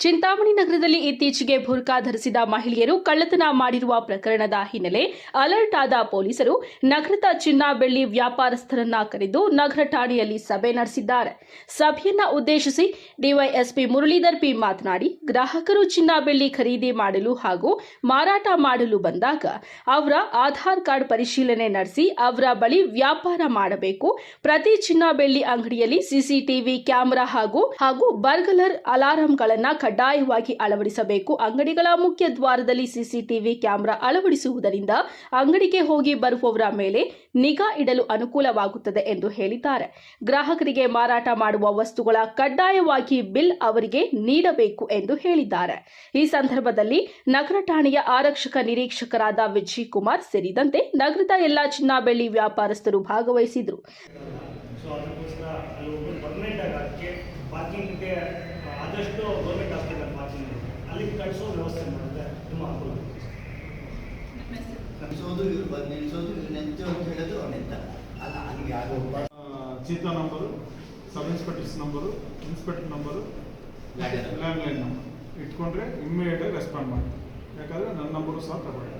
ಚಿಂತಾಮಣಿ ನಗರದಲ್ಲಿ ಇತ್ತೀಚೆಗೆ ಬುರ್ಕಾ ಧರಿಸಿದ ಮಹಿಳೆಯರು ಕಳ್ಳತನ ಮಾಡಿರುವ ಪ್ರಕರಣದ ಹಿನ್ನೆಲೆ ಅಲರ್ಟ್ ಆದ ಪೊಲೀಸರು ನಗರದ ಚಿನ್ನ ಬೆಳ್ಳಿ ವ್ಯಾಪಾರಸ್ಥರನ್ನ ಕರೆದು ನಗರ ಠಾಣೆಯಲ್ಲಿ ಸಭೆ ನಡೆಸಿದ್ದಾರೆ. ಸಭೆಯನ್ನ ಉದ್ದೇಶಿಸಿ ಡಿವೈಎಸ್ಪಿ ಮುರಳೀಧರ್ ಪಿ ಮಾತನಾಡಿ, ಗ್ರಾಹಕರು ಚಿನ್ನ ಬೆಳ್ಳಿ ಖರೀದಿ ಮಾಡಲು ಹಾಗೂ ಮಾರಾಟ ಮಾಡಲು ಬಂದಾಗ ಅವರ ಆಧಾರ್ ಕಾರ್ಡ್ ಪರಿಶೀಲನೆ ನಡೆಸಿ ಅವರ ಬಳಿ ವ್ಯಾಪಾರ ಮಾಡಬೇಕು. ಪ್ರತಿ ಚಿನ್ನ ಬೆಳ್ಳಿ ಅಂಗಡಿಯಲ್ಲಿ ಸಿಸಿಟಿವಿ ಕ್ಯಾಮೆರಾ ಹಾಗೂ ಹಾಗೂ ಬರ್ಗಲರ್ ಅಲಾರಂಗಳನ್ನ ಕಡ್ಡಾಯವಾಗಿ ಅಳವಡಿಸಬೇಕು. ಅಂಗಡಿಗಳ ಮುಖ್ಯ ದ್ವಾರದಲ್ಲಿ ಸಿಸಿಟಿವಿ ಕ್ಯಾಮೆರಾ ಅಳವಡಿಸುವುದರಿಂದ ಅಂಗಡಿಗೆ ಹೋಗಿ ಬರುವವರ ಮೇಲೆ ನಿಗಾ ಇಡಲು ಅನುಕೂಲವಾಗುತ್ತದೆ ಎಂದು ಹೇಳಿದ್ದಾರೆ. ಗ್ರಾಹಕರಿಗೆ ಮಾರಾಟ ಮಾಡುವ ವಸ್ತುಗಳ ಕಡ್ಡಾಯವಾಗಿ ಬಿಲ್ ಅವರಿಗೆ ನೀಡಬೇಕು ಎಂದು ಹೇಳಿದ್ದಾರೆ. ಈ ಸಂದರ್ಭದಲ್ಲಿ ನಗರ ಠಾಣೆಯ ಆರಕ್ಷಕ ನಿರೀಕ್ಷಕರಾದ ವಿಜಯ್ ಕುಮಾರ್ ಸೇರಿದಂತೆ ನಗರದ ಎಲ್ಲಾ ಚಿನ್ನ ಬೆಳ್ಳಿ ವ್ಯಾಪಾರಸ್ಥರು ಭಾಗವಹಿಸಿದರು. ಗೌರ್ಮೆಂಟ್ ಹಾಸ್ಪಿಟಲ್ ಪಾರ್ಕಿಂಗ್ ಅಲ್ಲಿ ಕಳಿಸೋ ವ್ಯವಸ್ಥೆ ಮಾಡುತ್ತೆ ತುಂಬ ಅನುಕೂಲ ಕಲಿಸೋದು ಇವ್ರು ಬಂದು ನಿಲ್ಲಿಸೋದು ಇವ್ರು ನೆಂತು ಅಂತ ಹೇಳೋದು ಅವನಿಂದ ಅಲ್ಲ ಹಂಗೆ ಒಬ್ಬ cheetah number sub inspectors number inspector number landline number. ಇಟ್ಕೊಂಡ್ರೆ ಇಮ್ಮಿಡಿಯೇಟಾಗಿ ರೆಸ್ಪಾಂಡ್ ಮಾಡಿ ಯಾಕಂದರೆ ನನ್ನ ನಂಬರು ಸಹ ತಗೊಳ್ಳಿ.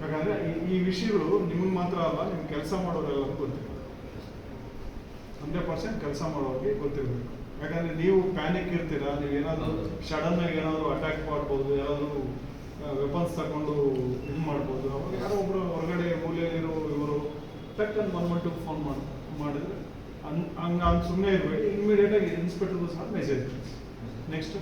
ಯಾಕಂದರೆ ಈ- ಈ ವಿಷಯಗಳು ನಿಮ್ಗೆ ಮಾತ್ರ ಅಲ್ಲ ನಿಮ್ಮ ಕೆಲಸ ಮಾಡೋರೆಲ್ಲರಿಗೂ ಗೊತ್ತಿರಬೇಕು ಹಂಡ್ರೆಡ್ ಪರ್ಸೆಂಟ್ ಕೆಲಸ ಮಾಡೋರಿಗೆ ಗೊತ್ತಿರಬೇಕು ಯಾಕಂದರೆ ನೀವು ಪ್ಯಾನಿಕ್ ಇರ್ತೀರಾ? ನೀವು ಏನಾದರೂ ಆಗಿ ಏನಾದರೂ ಅಟ್ಯಾಕ್ ಮಾಡ್ಬೋದು ಯಾರಾದರೂ ವೆಪನ್ಸ್ ತಗೊಂಡು ಇದು ಮಾಡ್ಬೋದು. ಅವಾಗ ಯಾರೋ ಒಬ್ಬರು ಹೊರಗಡೆ ಮೂಲೆಯಲ್ಲಿರೋ ಇವರು ಟಕ್ಕನ್ ಒನ್ ಫೋನ್ ಮಾಡಿ, ಮಾಡಿದ್ರೆ ಹಂಗೆ ಹಂಗೆ ಹಂಗೆ ಸುಮ್ಮನೆ ಇರಬೇಡಿ ಇಮಿಡಿಯೇಟಾಗಿ ಇನ್ಸ್ಪೆಕ್ಟರ್ ಸಹ ಮೆಸೇಜ್ ನೆಕ್ಸ್ಟ್